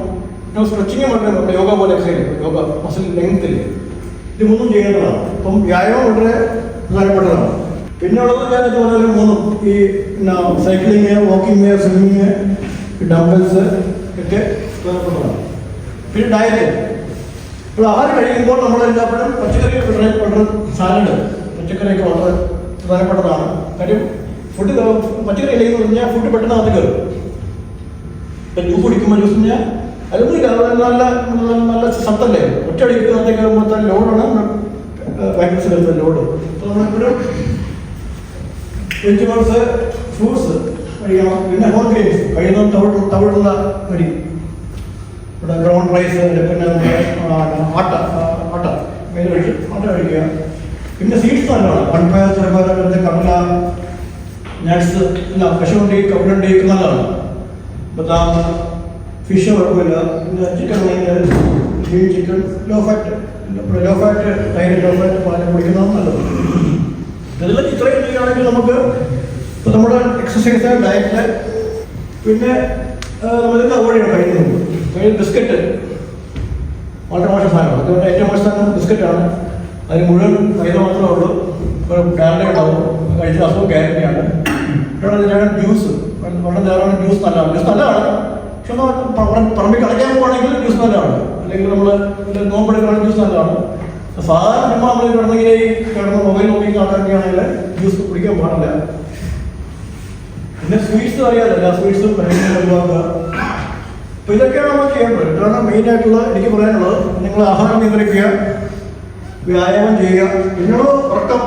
പിന്നെ സ്ട്രെച്ചിങ് വളരെ യോഗ പോലെ എക്സസൈസ് യോഗ മസിൽ ലെങ്ത്തിൽ ഇത് മൂന്നും ചെയ്യേണ്ടതാണ്. അപ്പം വ്യായാമം വളരെ പ്രധാനപ്പെട്ടതാണ്. പിന്നെ ഉള്ളത് ഞാൻ പറഞ്ഞാൽ മൂന്നും. ഈ പിന്നെ സൈക്ലിങ് വാക്കിങ് സ്വിമ്മിങ് ഡംബൽസ് ഒക്കെ പ്രധാനപ്പെട്ടതാണ് പിന്നെ ഡയറ്റ് ഇപ്പോൾ ആഹാരം കഴിക്കുമ്പോൾ നമ്മൾ എല്ലാപ്പോഴും പച്ചക്കറി വളരെ വളരെ സാലഡ് പച്ചക്കറിയൊക്കെ വളരെ പ്രധാനപ്പെട്ടതാണ് കാര്യം ഫുഡ് പച്ചക്കറി അല്ലെങ്കിൽ പറഞ്ഞാൽ ഫുഡ് പെട്ടെന്ന് അത് കയറും. ഇപ്പം ജ്യൂസ് കുടിക്കുമ്പോൾ ജ്യൂസ് പറഞ്ഞാൽ അതൊന്നുമില്ല അത് നല്ല നല്ല നല്ല സത്തല്ലേ ഒറ്റ കയറുമ്പോൾ തന്നെ ലോഡാണ് വാക്സിൻ വരുന്ന ലോഡ് അപ്പോൾ നമ്മളെപ്പോഴും വെജിറ്റബിൾസ് ഫ്രൂട്ട്സ് കഴിക്കണം. പിന്നെ ഹോൾ ഗ്രെയിൻസ് കഴിയുന്ന തവിട്ടുള്ള അരി. ഇവിടെ ബ്രൗൺ റൈസ് പിന്നെ ആട്ട ആട്ട മെയിൻ കഴിച്ച് ആട്ട കഴിക്കുക പിന്നെ സീഡ്സ് നല്ലതാണ് പൺപയർ അങ്ങനത്തെ കടല നട്ട്സ് ഇല്ല കശുവണ്ടി കപ്പലണ്ടി ഒക്കെ നല്ലതാണ് ബദാം ഫിഷ് കുഴപ്പമില്ല. പിന്നെ chicken green chicken low fat low fat തൈര് ലോ ഫാറ്റ് പാൽ കുടിക്കുന്നതും നല്ലതാണ് ഇതെല്ലാം ഇത്രയും ചെയ്യുകയാണെങ്കിൽ നമുക്ക് ഇപ്പോൾ നമ്മുടെ എക്സസൈസ് ഡയറ്റ് പിന്നെ നമ്മളിത് അവോയ്ഡ് ചെയ്യണം കഴിക്കുന്നത് കഴിയും ബിസ്ക്കറ്റ്. വളരെ മോശം സാധനമാണ്. അതുകൊണ്ട് ഏറ്റവും മോശം സാധനം ബിസ്ക്കറ്റാണ്. അതിന് മുഴുവൻ മൈദ മാത്രമേ ഉള്ളൂ. ഡാൻഡ ഉണ്ടാവും. കഴിച്ച അസുഖം ഗ്യാരണ്ടിയാണ് ധാരാളം ജ്യൂസ്. വളരെ ധാരാളം ജ്യൂസ് നല്ലതാണ്. ജ്യൂസ് നല്ലതാണ്. പക്ഷെ പറമ്പിൽ കളിക്കാൻ പോകുകയാണെങ്കിൽ ജ്യൂസ് നല്ലതാണ്. അല്ലെങ്കിൽ നമ്മൾ നോമ്പെടുക്കുകയാണെങ്കിൽ ജ്യൂസ് നല്ലതാണ്. സാധാരണ നമ്മൾ നമ്മൾ കിടന്നെങ്കിൽ കിടന്ന് മൊബൈൽ നോക്കി കാണുകയാണെങ്കിൽ ജ്യൂസ് കുടിക്കാൻ പാടില്ല. പിന്നെ സ്വീറ്റ്സ് അറിയാമല്ലോ സ്വീറ്റ്സും ഒഴിവാക്കുക അപ്പൊ ഇതൊക്കെയാണ് നമ്മൾ ചെയ്യേണ്ടത് ഇതാണ് മെയിൻ ആയിട്ടുള്ള എനിക്ക് പറയാനുള്ളത്. നിങ്ങൾ ആഹാരം നിയന്ത്രിക്കുക വ്യായാമം ചെയ്യുക. പിന്നീട് ഉറക്കം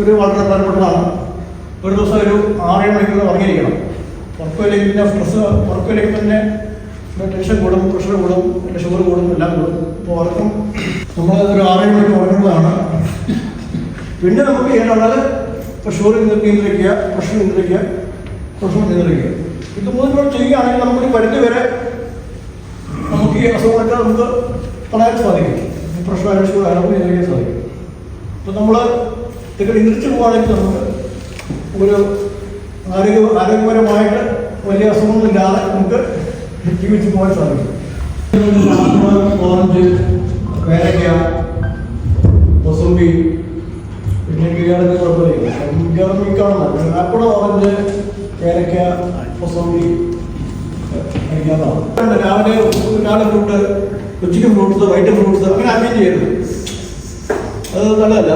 ഒരു വളരെ പ്രധാനപ്പെട്ടതാണ്. ഒരു ദിവസം ഒരു ആറേഴ് മണിക്കൂർ ഉറങ്ങിയിരിക്കണം. ഉറക്കമില്ലെങ്കിൽ പിന്നെ സ്ട്രെസ് ഉറക്കമില്ലെങ്കിൽ പിന്നെ ടെൻഷൻ കൂടും പ്രഷർ കൂടും പിന്നെ ഷുഗർ കൂടും എല്ലാം കൂടും. അപ്പോൾ ഉറക്കം നമ്മൾ ഒരു ആറേഴ് മണിക്കൂർ ഉറങ്ങുന്നതാണ്. പിന്നെ നമുക്ക് ചെയ്യാനുള്ളത് ഷുഗർ നിയന്ത്രിക്കുക പ്രഷർ നിയന്ത്രിക്കുക പ്രഷർ നിയന്ത്രിക്കുക. ഇത് മൂന്നും ചെയ്യുകയാണെങ്കിൽ നമുക്ക് പരിധി വരെ ഈ അസുഖങ്ങളൊക്കെ നമുക്ക് തടയാൻ സാധിക്കും. പ്രശ്നം അന്വേഷിച്ച് ആയാലും നിയന്ത്രിക്കാൻ സാധിക്കും അപ്പം നമ്മൾ ഇതൊക്കെ നിയന്ത്രിച്ചു പോവുകയാണെങ്കിൽ നമുക്ക് ഒരു ആരോഗ്യ ആരോഗ്യപരമായിട്ട് വലിയ അസുഖങ്ങളില്ലാതെ നമുക്ക് ജീവിച്ചു പോകാൻ സാധിക്കും ഓറഞ്ച് പേരയ്ക്ക മൊസംബി പിന്നെ കിഴങ്ങ് കുഴപ്പമില്ല മിക്കവാറും മിക്കാണെന്ന് ആപ്പിൾ ഓറഞ്ച് പേരയ്ക്ക മൊസംബി കഴിക്കാവുന്നതാണ് രാവിലെ രാവിലെ ഫ്രൂട്ട് ഉച്ചയ്ക്ക് വൈകിട്ട് ഫ്രൂട്ട്സ് അങ്ങനെ അറേഞ്ച് ചെയ്യരുത്. അത് നല്ലതല്ല.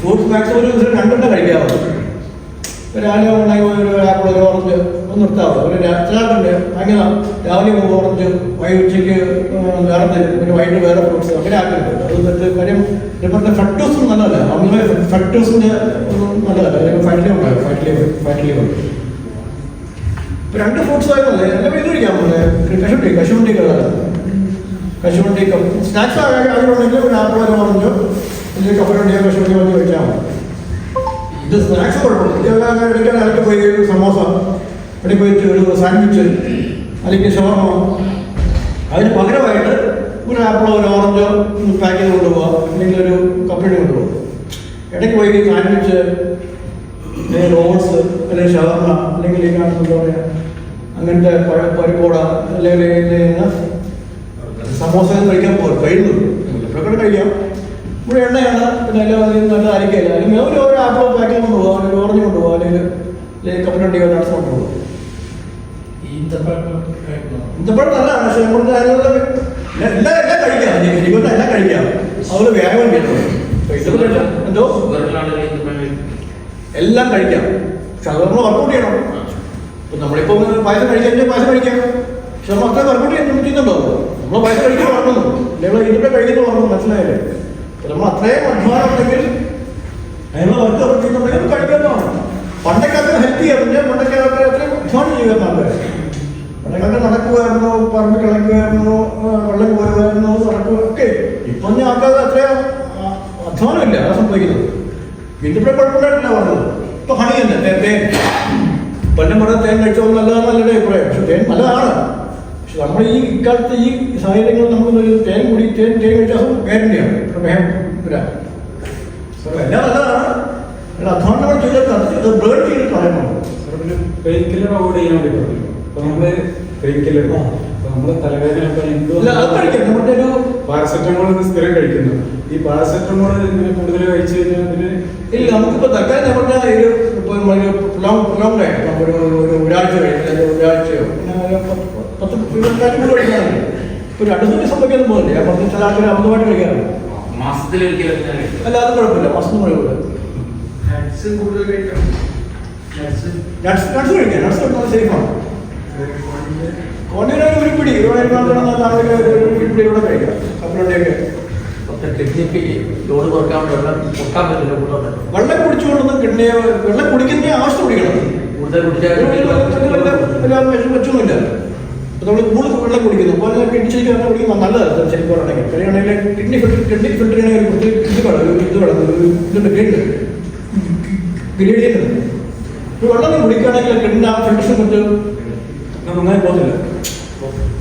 ഫ്രൂട്ട്സ് മാക്സിമം ഒരു ദിവസം രണ്ടെണ്ണം കഴിക്കാവുള്ളൂ ഇപ്പൊ രാവിലെ ഉണ്ടെങ്കിൽ ഒരു ആപ്പിൾ ഒരു ഓറഞ്ച് ഒന്ന് നിർത്താവുള്ളൂ ഒരു ചിലർക്കുണ്ട്. അങ്ങനെ രാവിലെ ഒരു ഓറഞ്ച് വൈ ഉച്ചയ്ക്ക് വേറെ തരും പിന്നെ വൈകിട്ട് വേറെ ഫ്രൂട്ട്സ് അങ്ങനെ ആക്കരുത് അത് എന്നിട്ട് കാര്യം ഇപ്പോഴത്തെ ഫട്ടൂസും നല്ലതല്ല. ഫട്ടൂസിന്റെ ഒന്നും നല്ലതല്ല. അല്ലെങ്കിൽ ഉണ്ടാവും ലിവർ ഉണ്ടാകും. ഫാറ്റ് ലിവർ ഫാറ്റ് ലിവർ ഇപ്പൊ രണ്ട് ഫ്രൂട്ട്സ് ആയിരുന്നല്ലേ എല്ലാം ഇത് കഴിക്കാൻ പോലെ കശുവണ്ടി കശുവണ്ടി കശുവണ്ടി സ്നാക്സ് ആയിട്ടുണ്ടെങ്കിൽ ഒരു ആപ്പിൾ ഒരു ഓറഞ്ചോ വലിയ കപ്പലുണ്ടെങ്കിൽ കശുവണ്ടി കഴിച്ചാൽ മതി. ഇത് സ്നാക്സ് കുഴപ്പമില്ല. എടുക്കാൻ ഇടയ്ക്ക് പോയി ഒരു സമോസ. ഇടയ്ക്ക് പോയിട്ട് ഒരു സാൻഡ്വിച്ച് അല്ലെങ്കിൽ ഷവർമ. അതിന് പകരമായിട്ട് ഒരു ആപ്പിളോ ഒരു ഓറഞ്ചോ പാക്ക് ചെയ്ത് കൊണ്ടുപോകാം അല്ലെങ്കിൽ ഒരു കപ്പലണ്ടി കൊണ്ടുപോകാം ഇടയ്ക്ക് പോയി സാൻഡ്വിച്ച് അല്ലെങ്കിൽ റോൾസ് അല്ലെങ്കിൽ ഷവർമ അല്ലെങ്കിൽ ഈ കാണുന്ന എന്താ പറയുക അങ്ങനത്തെ പഴ പരിപ്പോട അല്ലെങ്കിൽ സമോസ കഴിക്കാൻ പോകും കഴിയുന്നത് എപ്പോഴൊക്കെ കഴിക്കാം. ഇവിടെ എണ്ണയാണ് പിന്നെ എല്ലാം അതിൽ നല്ല അരിക്കയില്ല. അല്ലെങ്കിൽ ഒരു ഓരോ ആപ്പിൾ പാക്കിൽ കൊണ്ടുപോകാം. അല്ലെങ്കിൽ ഓറഞ്ച് കൊണ്ടുപോകാം. അല്ലെങ്കിൽ അല്ലെങ്കിൽ കപ്പലണ്ടിയോ നട്സ് കൊണ്ടുപോകാം ഇന്തപ്പഴം നല്ലതാണ് പക്ഷെ നമുക്ക് അതിനുള്ള എല്ലാം എല്ലാം കഴിക്കാം. ജീവിതത്തിൽ എല്ലാം കഴിക്കാം. അതുപോലെ വ്യായാമം ചെയ്യണം എന്തോ? എല്ലാം കഴിക്കാം. പക്ഷെ അത് നമ്മൾ വർക്കൗട്ട് ചെയ്യണം ഇപ്പം നമ്മളിപ്പോൾ പായസം കഴിക്കാൻ പായസം കഴിക്കാം. പക്ഷെ നമ്മൾ അത്ര വർക്കൗട്ട് ചെയ്യാൻ ചെയ്യുന്നുണ്ടോ നമ്മൾ വയസ്സ് കഴിക്കാൻ പറഞ്ഞു നമ്മൾ ഇതിന്റെ കഴിക്കുന്ന പറഞ്ഞു മനസ്സിലായില്ലേ? നമ്മൾ അത്രയും അധ്വാനം ഉണ്ടെങ്കിൽ അതിനുള്ള വർക്ക് ചെയ്യുന്നുണ്ടെങ്കിൽ അത് കഴിക്കാവുന്നതാണ് പണ്ടൊക്കെ ഹെൽപ്പ് ചെയ്യാറില്ല പണ്ടൊക്കെ അത്ര അത്രയും അധ്വാനം ചെയ്യുന്നതാണ് പണ്ടൊക്കെ നടക്കുമായിരുന്നു പറമ്പ് കിളക്കുമായിരുന്നു വെള്ളം കോരുമായിരുന്നു നടക്കുക ഒക്കെ. ഇപ്പം ഞാൻ ആൾക്കാർ അത്ര അധ്വാനമില്ല അതാ സംഭവിക്കുന്നത്. വീട്ടിലെ കുഴപ്പമില്ലായിട്ടില്ല പറഞ്ഞത് ഇപ്പൊ ഹണി തന്നെ തേൻ. പലരും പറഞ്ഞ തേൻ കഴിച്ചത് നല്ലതാണെന്നല്ലേ അഭിപ്രായം. പക്ഷെ തേൻ നല്ലതാണ്. നമ്മൾ ഈ ഇക്കാലത്ത് ഈ സാഹചര്യങ്ങൾ നമ്മൾ തേൻ കൂടി തേൻ തേൻ കഴിച്ചാൽ ഗ്യാരണ്ടിയാണ്. പ്രമേഹം വരാം എല്ലാം നല്ലതാണ്. എന്നാൽ അധ്വാനം നമ്മൾ ചെയ്തിട്ട് അത് ബേൺ ചെയ്തിട്ട് കളയണം പെയിൻ കില്ലർ അവോയ്ഡ് ചെയ്യാൻ വേണ്ടി പറഞ്ഞു. അപ്പൊ നമ്മൾ പെയിൻ കില്ലർ ആ. അപ്പൊ നമ്മൾ തലവേദന ഇപ്പൊ എന്ത് അല്ല അത് കഴിക്കാം നമ്മുടെ ഒരു പാരസെറ്റമോൾ സ്ഥിരം കഴിക്കുന്നു. ഈ പാരസെറ്റമോൾ ഇങ്ങനെ കൂടുതൽ കഴിച്ചു കഴിഞ്ഞാൽ അതിന് ഇല്ല നമുക്കിപ്പോൾ തൽക്കാലം ഞാൻ ഒരു ലോങ് ലോങ് ഒരു ഒരു ഒരാഴ്ച അല്ലെങ്കിൽ ഒരാഴ്ചയോ പത്ത് പത്ത് ഇരുപത്തിനാല് കൂടെ ഇപ്പോൾ രണ്ട് ദിവസം സംഭവിക്കാൻ പോകുന്നില്ല ഞാൻ പത്ത് ചില ആൾക്കാർ അമിതമായിട്ട് കഴിക്കും. അല്ല അത് കുഴപ്പമില്ല മാസം കുഴപ്പമില്ല നട്സ് നട്സ് കഴിക്കാം നട്സ് കഴിക്കുന്നത് സേഫാണ് കോണ്ടിന് ഒരു പിടി ഒരു താഴെ ഒരു പിടി കൂടെ കഴിക്കാം കപ്പലുണ്ടെയൊക്കെ കിഡ്നിക്ക് ലോഡ് കുറയ്ക്കാൻ വെള്ളം കൊടുക്കാൻ പറ്റില്ല കൂടുതൽ വെള്ളം കുടിച്ചുകൊണ്ടൊന്നും കിഡ്നിയെ വെള്ളം കുടിക്കുന്ന ആവശ്യം കുടിക്കണം കൂടുതൽ കുടിച്ചാൽ വെച്ചൊന്നുമില്ല നമ്മൾ കൂടുതൽ വെള്ളം കുടിക്കുന്നു. പോലെ കിഡ്നി ശരിക്കും വെള്ളം കുടിക്കുന്നത് നല്ലതാണ് ശരിക്കും പറയുകയാണെങ്കിൽ കഴിയുകയാണെങ്കിൽ കിഡ്നി ഫിൽറ്റർ കിഡ്നി ഫിൽറ്റർ ചെയ്യണമെങ്കിൽ കുറച്ച് ഇത് വേണം ഒരു ഇത് വേണം ഒരു ഇതുണ്ട് ഗ്രേഡ് ഗ്രേഡിയന്റ് ഒരു വെള്ളം കുടിക്കുകയാണെങ്കിൽ കിഡ്നി ആ ഫിൽറ്റേഷൻ കൊണ്ട് നന്നായി പോകുന്നില്ല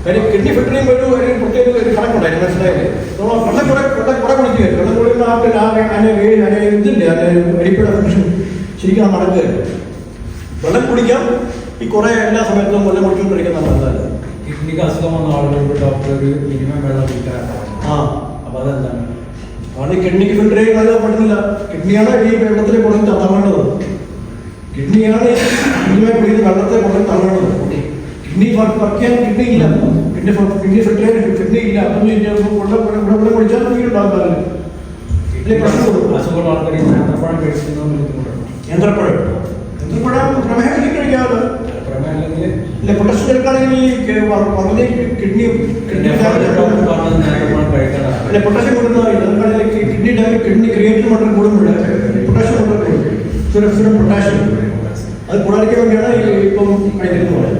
കാര്യം കിഡ്നി ഫിൽറ്റർ ചെയ്യുമ്പോൾ ഒരു ഒരു പ്രത്യേക ഒരു കണക്കുണ്ടായിരുന്നു മനസ്സിലായില്ലേ? നമ്മൾ വെള്ളം കുറെ വെള്ളം കുറെ കുടിക്കുക വെള്ളം കുടിക്കുന്ന ആ അതിന് വേര് അതിനെ ഇതിന്റെ അതിന് അരിപ്പയുടെ ഫംഗ്ഷൻ ശരിക്കും ആ നടക്കുകയല്ല വെള്ളം കുടിക്കാം. ഈ കുറെ എല്ലാ സമയത്തും വെള്ളം കുടിച്ചുകൊണ്ടിരിക്കുന്ന നല്ലതല്ല കിഡ്നിക്ക് അസുഖം വന്ന ആളുകൾക്ക് ഡോക്ടർ ഒരു മിനിമം വെള്ളം കിട്ടാൻ ആ. അപ്പൊ അതെന്താണ്? ആണ് ഈ കിഡ്നിക്ക് ഫിൽറ്റർ ചെയ്യാൻ പറ്റുന്നില്ല കിഡ്നിയാണ് ഈ വെള്ളത്തിലെ കൊണ്ടു തള്ളേണ്ടത് കിഡ്നിയാണ് കുടിക്കുന്ന വെള്ളത്തെ കൊണ്ടു തള്ളേണ്ടത് കിഡ്നി വർക്ക് ചെയ്യാൻ കിഡ്നി ഇല്ല. കിഡ്നി കിഡ്നി ഫിൽറ്റർ ചെയ്യാൻ കിഡ്നി ഇല്ല. അപ്പം വെള്ളം കുടിച്ചാൽ കിഡ്നി പ്രശ്നം അസുഖമുള്ള ആൾക്കാർ ബുദ്ധിമുട്ടുണ്ട് യന്ത്രപ്പഴം യന്ത്രപ്പഴം പ്രമേഹം എനിക്ക് പൊട്ടസ്യം എടുക്കുകയാണെങ്കിൽ ഈ കിഡ്നി കിഡ്നി നേന്ത്രപ്പഴം പൊട്ടാഷ്യം കൊടുക്കുന്നതായി കിഡ്നി ഡാമേജ് കിഡ്നി ക്രിയേറ്റീവ് മട്ടർ കൂടുമ്പോൾ പൊട്ടാഷ്യം മട്ടർ കൂടും സുരക്ഷിത പൊട്ടാഷ്യം അത് കൂടാതിരിക്കാൻ വേണ്ടിയാണ് ഇപ്പം കഴിക്കുന്നത്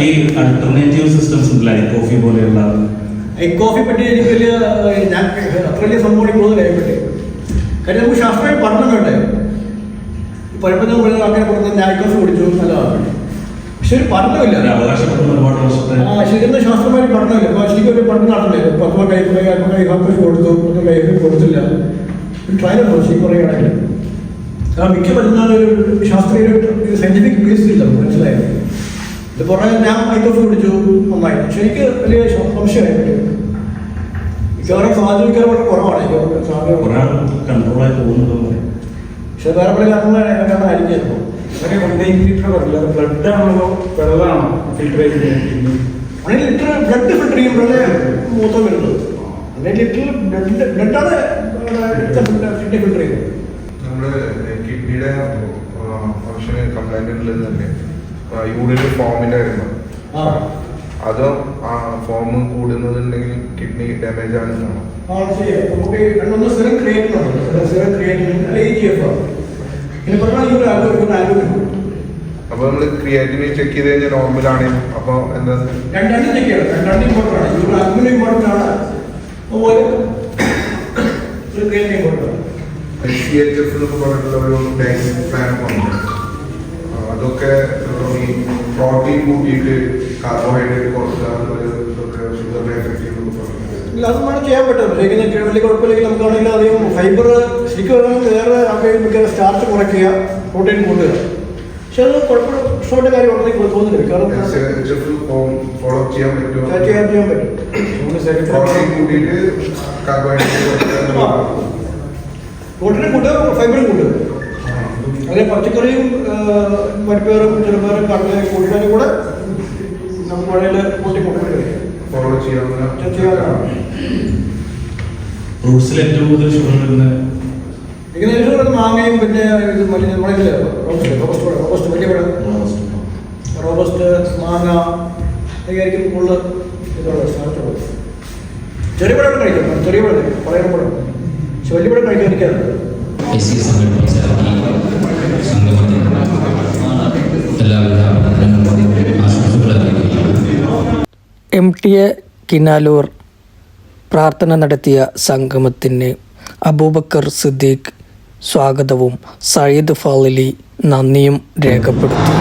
ഈ അൾട്ടർനേറ്റീവ് സിസ്റ്റംസ് ഉണ്ടല്ലോ? കോഫി പോലെയുള്ള ഈ കോഫി പറ്റി എനിക്ക് വലിയ ഞാൻ അത്ര വലിയ സംഭവം കൂടുതൽ അതിനെപ്പറ്റി കാര്യം നമുക്ക് ശാസ്ത്രമായി പഠനം വേണ്ടേ? നമ്മൾ അങ്ങനെ പുറത്ത് ഞാൻ കോഫി കുടിച്ചു നല്ലതാണ്. പക്ഷെ ഒരു പഠനമില്ല. ഒരു ശരിക്കും ശാസ്ത്രമായി പഠനമില്ല. അപ്പോൾ ശരിക്കും ഒരു പഠനം നടന്നില്ല. പത്മ കൈ കൈ കൈ കൈ കൊടുത്തു. പത്മ കൈ കൊടുത്തില്ല. ഒരു ട്രയൽ ഉണ്ടോ? ശരിക്കും പറയുകയാണെങ്കിൽ ആ മിക്ക പഠന ഒരു ശാസ്ത്രീയ സയന്റിഫിക് ബേസ് ഇല്ല. മനസ്സിലായത് ഇത് കുറേ ഞാൻ മൈക്കോഫ് കുടിച്ചു നന്നായി. പക്ഷെ എനിക്ക് വലിയ സംശയമായി മിക്കവാറും സാധ്യത വളരെ കുറവാണ് കൺട്രോളായി പോകുന്നത് പക്ഷെ വേറെ പല കാരണങ്ങളാണ് ആയിരിക്കും വൺ വൺ ഫിൽറ്റർ പറയില്ല ബ്ലഡ് ആണോ? വെള്ളമാണോ? ഫിൽറ്റർ ചെയ്ത് അങ്ങനെ ലിറ്റർ ബ്ലഡ് ഫിൽറ്റർ ചെയ്യുമ്പോഴേ മൂത്തം വരുന്നത്. വൺ ലിറ്റർ ബ്ലഡ് ബ്ലഡാണ് ഫിൽറ്റർ ചെയ്യുന്നത് നമ്മുടെ കിഡ്നിയുടെ ഫംഗ്ഷൻ കംപ്ലൈന്റ് ഉള്ളത് തന്നെ യൂറിൻ ഫോമിന്റെ കാര്യം ആ. അത് ആ ഫോം കൂടുന്നതുണ്ടെങ്കിൽ കിഡ്നി ഡാമേജ് ആണെന്നാണ്? നമുക്ക് ക്രിയേറ്റ് ക്രിയേറ്റ് അപ്പൊ നമ്മൾ ക്രിയാറ്റിനെ ചെക്ക് ചെയ്ത് കഴിഞ്ഞാൽ നോർമൽ ആണ് അപ്പൊ എന്താ? രണ്ടാണ്ടും ചെക്ക് ചെയ്യണം. രണ്ടാണ്ടും ഇമ്പോർട്ടന്റ് ആണ്. ഒരു ആൽബം ഇമ്പോർട്ടന്റ് ആണ്. അതുപോലെ ഒരു ക്രിയേറ്റ് ഇമ്പോർട്ടന്റ് ആണ് സി എച്ച് എഫ് എന്നൊക്കെ പറഞ്ഞിട്ടുള്ള ഒരു ഡയറ്റ് പ്ലാൻ ഉണ്ട്. അതൊക്കെ ഈ പ്രോട്ടീൻ കൂട്ടിയിട്ട് കാർബോഹൈഡ്രേറ്റ് കുറക്കുക ഇതൊക്കെ ഷുഗറിനെ ചെയ്യുന്നു പറഞ്ഞിട്ടുണ്ട് ഇല്ല അത് ചെയ്യാൻ പറ്റും. ശരിക്കും വലിയ കുഴപ്പമില്ലെങ്കിൽ നമുക്കാണെങ്കിൽ അധികം ഫൈബർ ശരിക്കും പറഞ്ഞാൽ വേറെ ആൾക്കാർ സ്റ്റാർച്ച് കുറയ്ക്കുക പ്രോട്ടീൻ കൂട്ടുക. പക്ഷെ അത് കുഴപ്പമില്ല പ്രശ്നമായിട്ട് കാര്യം ഉണ്ടെങ്കിൽ തോന്നുന്നില്ല കാരണം ഫോളോ ചെയ്യാൻ പറ്റും ചെയ്യാൻ ചെയ്യാൻ പ്രോട്ടീനും കൂട്ടുക ഫൈബറും കൂട്ടുക. അതിലെ പച്ചക്കറിയും പരിപ്പേറും ചെറുപേറും കടലയും കൂട്ടുന്നതിന് കൂടെ നമുക്ക് വേണമെങ്കിൽ കൂട്ടി കൂട്ടി ഫോളോ ചെയ്യാവുന്ന ചെയ്യാവുന്നതാണ്. ഫ്രൂട്ട്സിൽ ഏറ്റവും കൂടുതൽ ഷുഗർ വരുന്ന മാങ്ങയും പിന്നെ നമ്മളില്ലേ റോബസ്റ്റ് റോബസ്റ്റ് വലിയ പഴം റോബസ്റ്റ്. മാങ്ങ ഇതൊക്കെയായിരിക്കും കൂടുതൽ ഇതുള്ളത് സാധനത്തുള്ളത് ചെറിയ പഴം കഴിക്കാം. ചെറിയ പഴം കഴിക്കാം. പഴയ പഴം പക്ഷെ വലിയ പഴം അറിയിക്കുകയാണ് എം ടി എ കിനാലൂർ പ്രാർത്ഥന നടത്തിയ സംഗമത്തിന് അബൂബക്കർ സിദ്ദീഖ് സ്വാഗതവും സയ്യിദ് ഫാലിലി നന്ദിയും രേഖപ്പെടുത്തി.